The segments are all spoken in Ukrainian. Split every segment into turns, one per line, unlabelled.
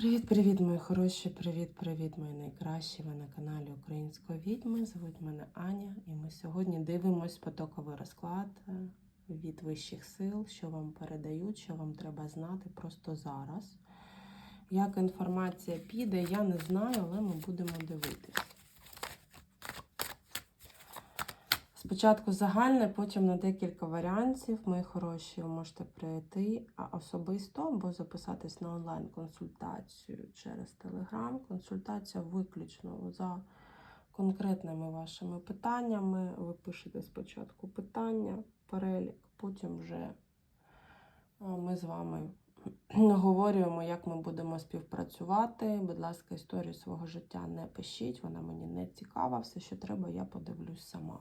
Привіт-привіт, мої хороші! Привіт-привіт, мої найкращі! Ви на каналі Української відьми. Звуть мене Аня, і ми сьогодні дивимось потоковий розклад е, від вищих сил, що вам передають, що вам треба знати просто зараз. Як інформація піде, я не знаю, але ми будемо дивитись. Спочатку загальне, потім на декілька варіантів. Мої хороші, ви можете прийти особисто або записатись на онлайн-консультацію через Телеграм. Консультація виключно за конкретними вашими питаннями. Ви пишете спочатку питання, перелік, потім вже ми з вами говорюємо, як ми будемо співпрацювати. Будь ласка, історію свого життя не пишіть, вона мені не цікава. Все, що треба, я подивлюсь сама.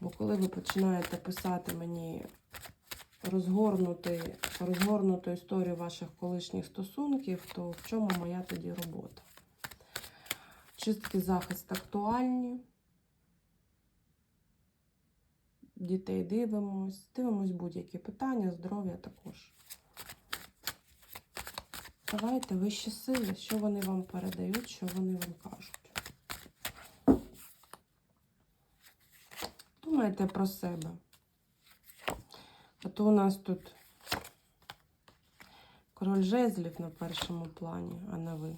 Бо коли ви починаєте писати мені розгорнути, розгорнуту історію ваших колишніх стосунків, то в чому моя тоді робота? Чистки захист актуальні. Дітей дивимось, дивимось будь-які питання, здоров'я також. Давайте вищі сили, що вони вам передають, що вони вам кажуть. Думайте про себе. А то у нас тут король жезлів на першому плані, а не ви.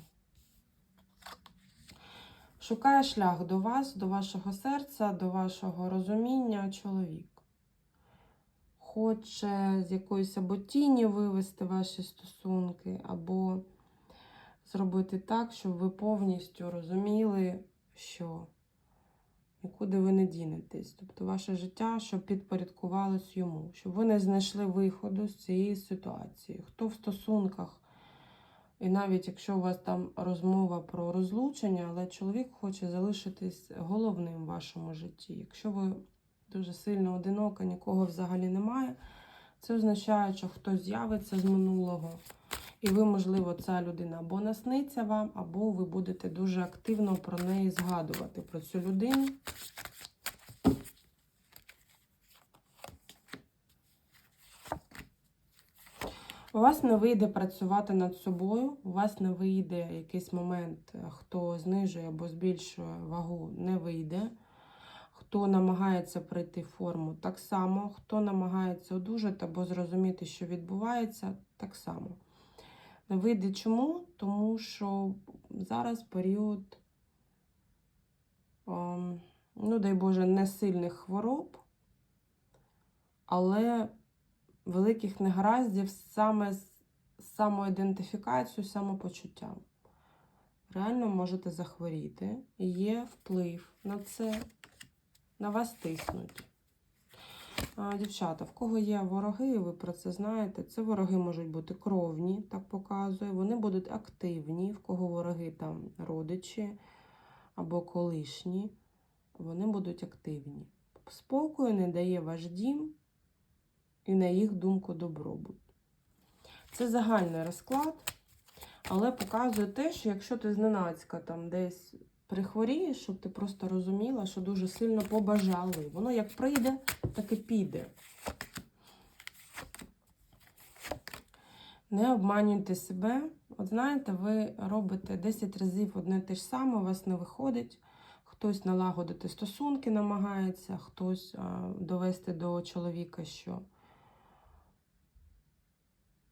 Шукає шлях до вас, до вашого серця, до вашого розуміння чоловік. Хоче з якоїсь або тіні вивести ваші стосунки, або зробити так, щоб ви повністю розуміли, що нікуди ви не дінетесь. Тобто ваше життя, щоб підпорядкувалось йому, щоб ви не знайшли виходу з цієї ситуації. Хто в стосунках, і навіть якщо у вас там розмова про розлучення, але чоловік хоче залишитись головним в вашому житті. Якщо ви дуже сильно одинока, нікого взагалі немає, це означає, що хтось з'явиться з минулого. І ви, можливо, ця людина або насниться вам, або ви будете дуже активно про неї згадувати, про цю людину. У вас не вийде працювати над собою, у вас не вийде якийсь момент, хто знижує або збільшує вагу, не вийде. Хто намагається пройти форму, так само. Хто намагається одужати або зрозуміти, що відбувається, так само. Не вийде чому? Тому що зараз період, ем, ну, дай Боже, не сильних хвороб, але великих негараздів саме з самоідентифікацією, самопочуттям. Реально можете захворіти, є вплив на це, на вас тиснуть. Дівчата, в кого є вороги, ви про це знаєте. Це вороги можуть бути кровні, так показує. Вони будуть активні, в кого вороги там родичі або колишні, вони будуть активні. Спокою не дає ваш дім і, на їх думку, добробут. Це загальний розклад, але показує те, що якщо ти зненацька там десь прихворієш, щоб ти просто розуміла, що дуже сильно побажали. Воно як прийде, так і піде. Не обманюйте себе. От знаєте, ви робите 10 разів одне те ж саме, у вас не виходить. Хтось налагодити стосунки намагається, хтось довести до чоловіка, що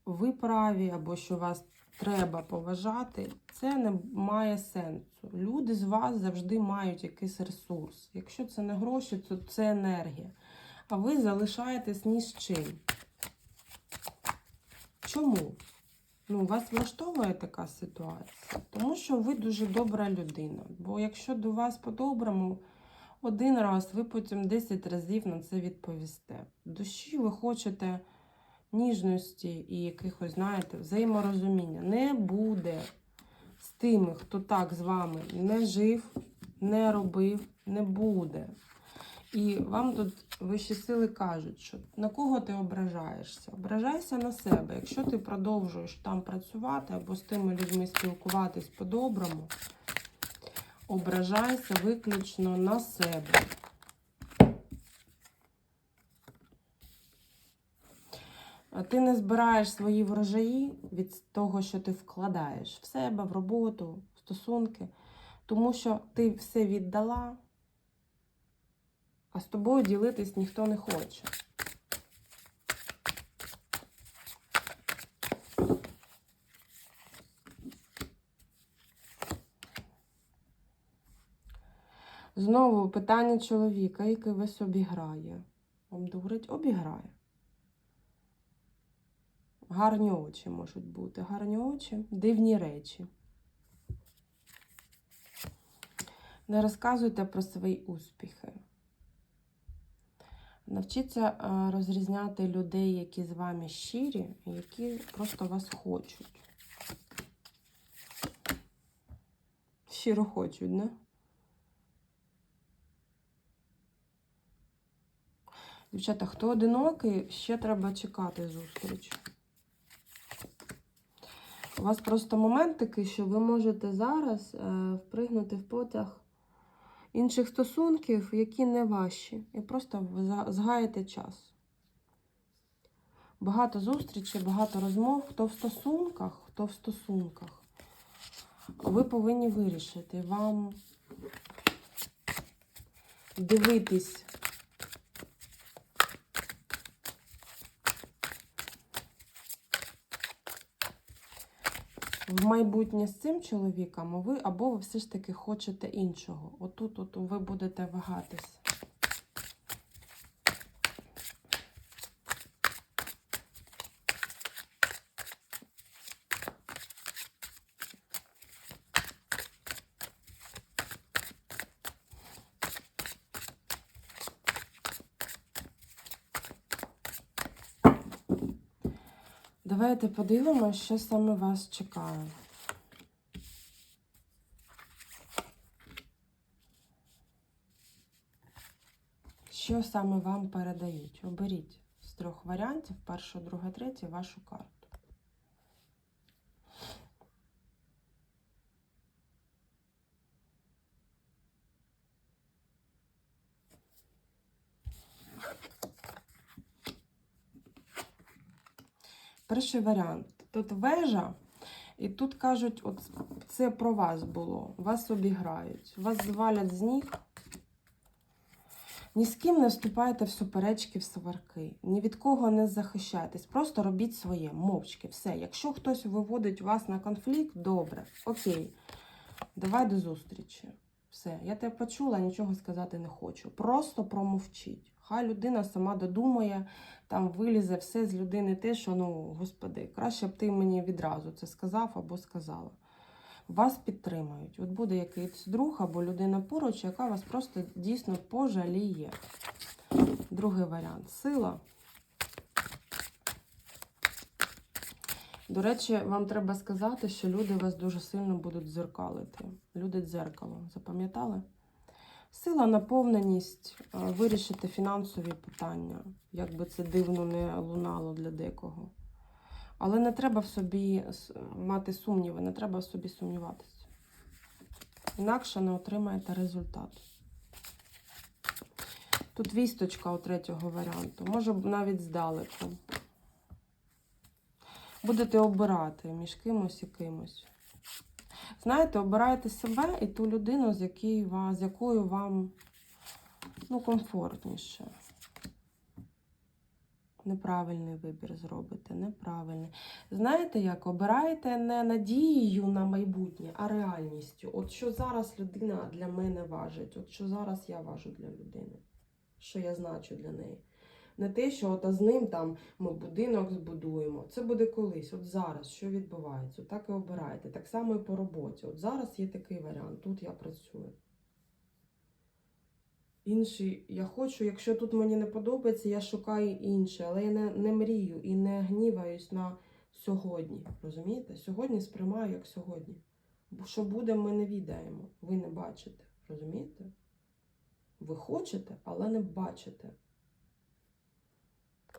ви праві, або що вас треба поважати, це не має сенсу. Люди з вас завжди мають якийсь ресурс. Якщо це не гроші, то це енергія. А ви залишаєтесь ні з чим. Чому? Ну, вас влаштовує така ситуація? Тому що ви дуже добра людина. Бо якщо до вас по-доброму, один раз, ви потім 10 разів на це відповісте. В душі ви хочете ніжності і якихось, знаєте, взаєморозуміння. Не буде з тими, хто так з вами не жив, не робив, не буде. І вам тут вищі сили кажуть, що на кого ти ображаєшся? Ображайся на себе. Якщо ти продовжуєш там працювати або з тими людьми спілкуватись по-доброму, ображайся виключно на себе. Ти не збираєш свої врожаї від того, що ти вкладаєш в себе, в роботу, в стосунки, тому що ти все віддала, а з тобою ділитись ніхто не хоче. Знову питання чоловіка, який весь обіграє. Обдурить, обіграє. Гарні очі можуть бути. Гарні очі, дивні речі. Не розказуйте про свої успіхи. Навчіться е, розрізняти людей, які з вами щирі, які просто вас хочуть. Щиро хочуть, не? Дівчата, хто одинокий, ще треба чекати зустріч. У вас просто момент такий, що ви можете зараз е, впригнути в потяг інших стосунків, які не ваші. І просто згаєте час. Багато зустрічей, багато розмов. Хто в стосунках, хто в стосунках. Ви повинні вирішити вам дивитись в майбутнє з цим чоловіком, ви або ви все ж таки хочете іншого. Отут от ви будете вагатись. Давайте подивимося, що саме вас чекає. Що саме вам передають? Оберіть з трьох варіантів: першу, друге, третє, вашу карту. Перший варіант. Тут вежа, і тут кажуть, от це про вас було. Вас обіграють, вас звалять з ніг. Ні з ким не вступайте в суперечки, в сварки, ні від кого не захищайтесь. Просто робіть своє, мовчки, все. Якщо хтось виводить вас на конфлікт, добре, окей. Давай до зустрічі. Все, я тебе почула, нічого сказати не хочу. Просто промовчіть. Хай людина сама додумає, там вилізе все з людини те, що, ну, господи, краще б ти мені відразу це сказав або сказала. Вас підтримають. От буде якийсь друг або людина поруч, яка вас просто дійсно пожаліє. Другий варіант сила. До речі, вам треба сказати, що люди вас дуже сильно будуть дзеркалити. Люди дзеркало. Запам'ятали? Сила, наповненість, е, вирішити фінансові питання, як би це дивно не лунало для декого. Але не треба в собі мати сумніви, не треба в собі сумніватися. Інакше не отримаєте результат. Тут вісточка у третього варіанту, може навіть здалеку. Будете обирати між кимось і кимось. Знаєте, обирайте себе і ту людину, з, якій, ва- з якою вам ну, комфортніше. Неправильний вибір зробите, неправильний. Знаєте як? Обирайте не надією на майбутнє, а реальністю. От що зараз людина для мене важить, от що зараз я важу для людини, що я значу для неї. Не те, що от з ним там ми будинок збудуємо. Це буде колись. От зараз, що відбувається, так і обирайте. Так само і по роботі. От зараз є такий варіант, тут я працюю. Інший, я хочу, якщо тут мені не подобається, я шукаю інше, але я не, не мрію і не гніваюсь на сьогодні. Розумієте? Сьогодні сприймаю як сьогодні. Бо що буде, ми не відаємо. Ви не бачите. Розумієте? Ви хочете, але не бачите.